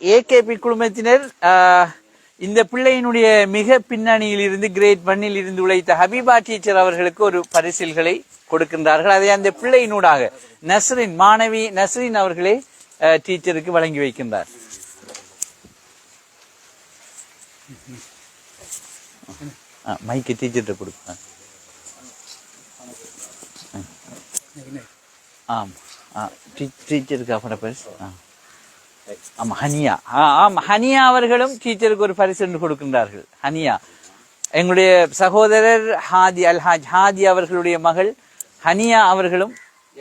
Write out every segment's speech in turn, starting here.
AKP குழுமத்தினர் ஆஹ், இந்த பிள்ளையினுடைய மிக பின்னணியில் இருந்து கிரேட் ஒன்னில் இருந்து உழைத்த ஹபீபா டீச்சர் அவர்களுக்கு ஒரு பரிசில்களை கொடுக்கின்றார்கள். அதை அந்த பிள்ளையினூடாக நஸ்ரின் மாணவி நஸ்ரின் அவர்களே டீச்சருக்கு வழங்கி வைக்கின்றார். மைக்கு டீச்சர்கிட்ட கொடுப்பேன் ஆம். ஆ டீச்சருக்கு அப்புற பேர் ஆ. ஆமா ஹனியா. ஆம் ஹனியா அவர்களும் டீச்சருக்கு ஒரு பரிசு என்று கொடுக்கின்றார்கள். ஹனியா. எங்களுடைய சகோதரர் ஹாதி அல்ஹாஜ் ஹாதி அவர்களுடைய மகள் ஹனியா அவர்களும்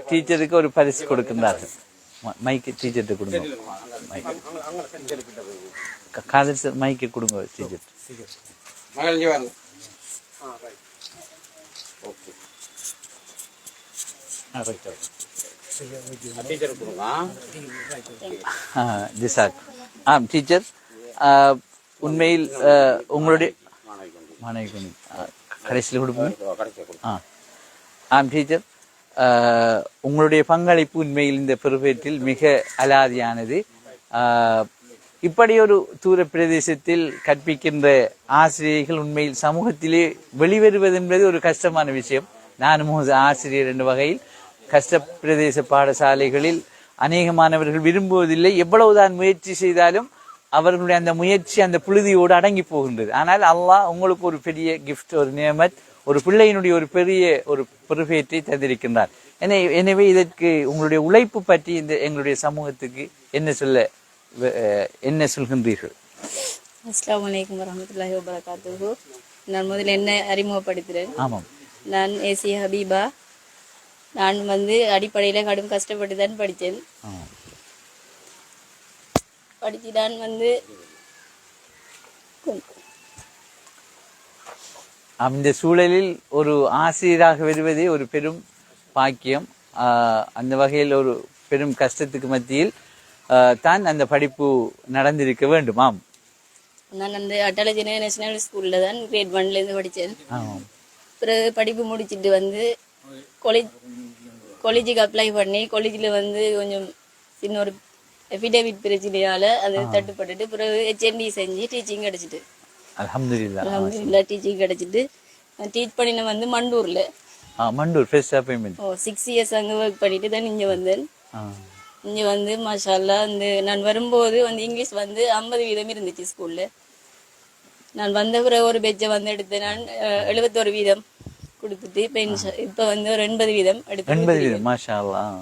டீச்சருக்கு ஒரு பரிசு கொடுக்கின்றார்கள். மைக்கு டீச்சர்கிட்ட கொடுங்க. மைக் க- காதர் சார் மைக்கு கொடுங்க டீச்சர் மகள் இங்கே வாருங்க. ஓகே டீச்சர் கொடுங்க ஆ, டீச்சர் உண்மையில் உங்களுடைய மாணவி கொண்டு கடைசியில் கொடுப்போம். ஆ. ஆம் டீச்சர் உங்களுடைய பங்களிப்பு உண்மையில் இந்த பெருவேற்றில் மிக அலாதியானது. இப்படி ஒரு தூர பிரதேசத்தில் கற்பிக்கின்ற ஆசிரியர்கள் உண்மையில் சமூகத்திலே வெளிவருவது என்பது ஒரு கஷ்டமான விஷயம். நானும் ஆசிரியர் என்ற வகையில் கஷ்ட பிரதேச பாடசாலைகளில் அநேக மாணவர்கள் விரும்புவதில்லை. எவ்வளவுதான் முயற்சி செய்தாலும் அவர்களுடைய அந்த முயற்சி அந்த புழுதியோடு அடங்கி போகின்றது. ஆனால் அல்லாஹ் உங்களுக்கு ஒரு பெரிய கிஃப்ட் ஒரு நியமத் ஒரு பிள்ளையினுடைய ஒரு பெரிய ஒரு பொறுப்பேற்றை தந்திருக்கின்றார். எனவே எனவே இதற்கு உங்களுடைய உழைப்பு பற்றி இந்த எங்களுடைய சமூகத்துக்கு என்ன சொல்ல என்ன சொல்கின்றீர்கள்? அஸ்ஸலாமு அலைக்கும் வரஹ்மத்துல்லாஹி வபரகாத்துஹு. நான் முதல்ல என்ன அறிமுகப்படுத்துகிறேன் ஆமாம். நான் ஏசி ஹபீபா நான் வந்து அடிப்படையில் கடும் கஷ்டப்பட்டு தான் படித்தேன் படித்து நான் வந்து இந்த சூழலில் ஒரு ஆசிரியராக வருவதே ஒரு பெரும் பாக்கியம். அந்த வகையில் ஒரு பெரும் கஷ்டத்துக்கு மத்தியில் தான் அந்த படிப்பு நடந்திருக்க வேண்டும் ஆம் நான் அந்த அட்டாலஜி நேஷனல் ஸ்கூலில் தான் கிரேட் ஒன்லேருந்து படித்தேன். பிறகு படிப்பு முடிச்சிட்டு வந்து காலேஜ் காலேஜுக்கு அப்ளை பண்ணி காலேஜில் வந்து கொஞ்சம் சின்ன ஒரு எஃபிடேவிட் பிரச்சனையால் அது தட்டுப்பட்டுட்டு பிறகு ஹெச்என்டி செஞ்சு டீச்சிங் கிடச்சிட்டு. அலமதுல்லா டீச்சிங் கிடச்சிட்டு டீச் பண்ணின வந்து மண்டூரில். மண்டூர் ஃபர்ஸ்ட் அப்பாயின்மெண்ட் ஓ சிக்ஸ் இயர்ஸ் அங்கே ஒர்க் பண்ணிட்டு தான் இங்கே வந்தேன். இங்கே வந்து மாஷால்லா இந்த நான் வரும்போது வந்து இங்கிலீஷ் வந்து ஐம்பது வீதம் இருந்துச்சு ஸ்கூலில் நான் வந்த பிறகு ஒரு பெஞ்சை வந்து எடுத்து நான் எழுபத்தோரு வீதம். கொடுத்துட்டு இப்போ இன்ஷா இப்போ வந்து ஒரு எண்பது வீதம் எண்பது வீதம் மாஷா அல்லாஹ்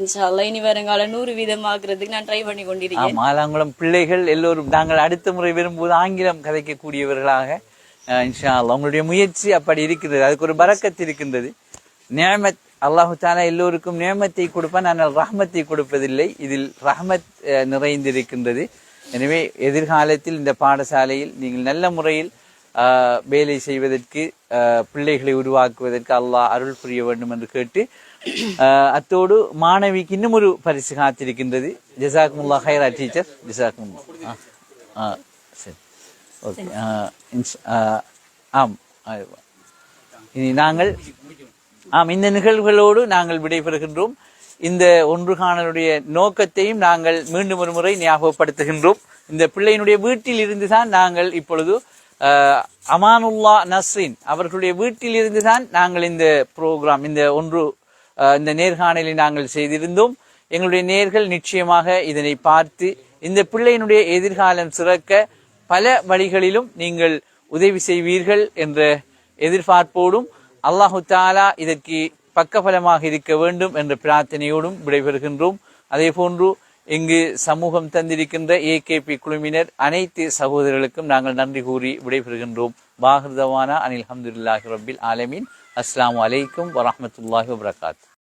இன்ஷால்லா இனி வருங்கால நூறு வீதம் ஆக்குறதுக்கு நான் ட்ரை பண்ணி கொண்டிருக்கேன். ஆமா ஆலாங்குளம் பிள்ளைகள் எல்லோரும் நாங்கள் அடுத்த முறை வரும்போது ஆங்கிலம் கதைக்கக்கூடியவர்களாக இன்ஷா அல்லாஹ் உங்களுடைய முயற்சி அப்படி இருக்கிறது அதுக்கு ஒரு பரக்கத் இருக்கின்றது. நியமத் அல்லாஹு தாலா எல்லோருக்கும் நியமத்தை கொடுப்பான் ஆனால் ரஹ்மத்தை கொடுப்பதில்லை. இதில் ரஹ்மத் நிறைந்திருக்கின்றது. எனவே எதிர்காலத்தில் இந்த பாடசாலையில் நீங்கள் நல்ல முறையில் வேலை செய்வதற்கு பிள்ளைகளை உருவாக்குவதற்கு அல்லாஹ் அருள் புரிய வேண்டும் என்று கேட்டு அத்தோடு மாணவிக்கு இன்னும் ஒரு பரிசு காத்திருக்கின்றது. ஜசாக்முல்லா ஹைரா டீச்சர் ஜசாக்முல்லா ஆ சரி. ஓகே ஆம் இனி நாங்கள் ஆம் இந்த நிகழ்வுகளோடு நாங்கள் விடைபெறுகின்றோம். இந்த ஒன்று காணலுடைய நோக்கத்தையும் நாங்கள் மீண்டும் ஒரு முறை ஞாபகப்படுத்துகின்றோம். இந்த பிள்ளையினுடைய வீட்டில் இருந்துதான் நாங்கள் இப்பொழுது அமானுல்லா நஸ்ரின் அவர்களுடைய வீட்டில் இருந்துதான் நாங்கள் இந்த ப்ரோக்ராம் இந்த ஒன்று இந்த நேர்காணலை நாங்கள் செய்திருந்தோம். எங்களுடைய நேர்கள் நிச்சயமாக இதனை பார்த்து இந்த பிள்ளையினுடைய எதிர்காலம் சிறக்க பல வழிகளிலும் நீங்கள் உதவி செய்வீர்கள் என்ற எதிர்பார்ப்போடும் அல்லாஹு தாலா இதற்கு பக்கபலமாக இருக்க வேண்டும் என்ற பிரார்த்தனையோடும் விடைபெறுகின்றோம். அதே போன்று இங்கு சமூகம் தந்திருக்கின்ற ஏகேபி குழுவினர் அனைத்து சகோதரர்களுக்கும் நாங்கள் நன்றி கூறி விடைபெறுகின்றோம். பாகிருதவானா அனில் அஹமதுல்லாஹி ரபில் ஆலமீன். அஸ்லாம் அலைக்கும் வரமத்துல்லாஹி வபரகாத்து